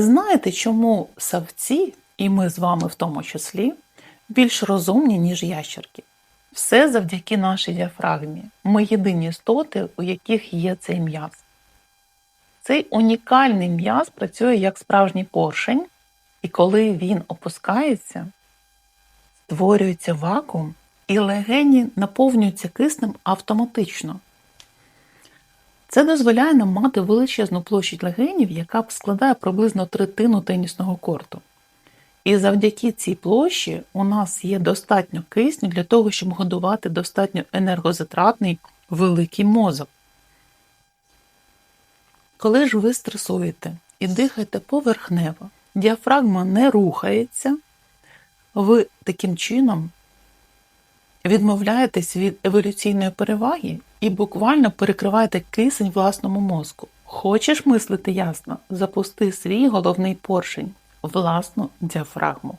Знаєте, чому савці, і ми з вами в тому числі, більш розумні, ніж ящерки? Все завдяки нашій діафрагмі. Ми єдині істоти, у яких є цей м'яз. Цей унікальний м'яз працює як справжній поршень, і коли він опускається, створюється вакуум, і легені наповнюються киснем автоматично. Це дозволяє нам мати величезну площадь легенів, яка складає приблизно третину тенісного корту. І завдяки цій площі у нас є достатньо кисню для того, щоб годувати достатньо енергозатратний великий мозок. Коли ж ви стресуєте і дихаєте поверхнево, діафрагма не рухається, ви таким чином відмовляєтесь від еволюційної переваги і буквально перекриваєте кисень власному мозку. Хочеш мислити ясно? Запусти свій головний поршень, власну діафрагму.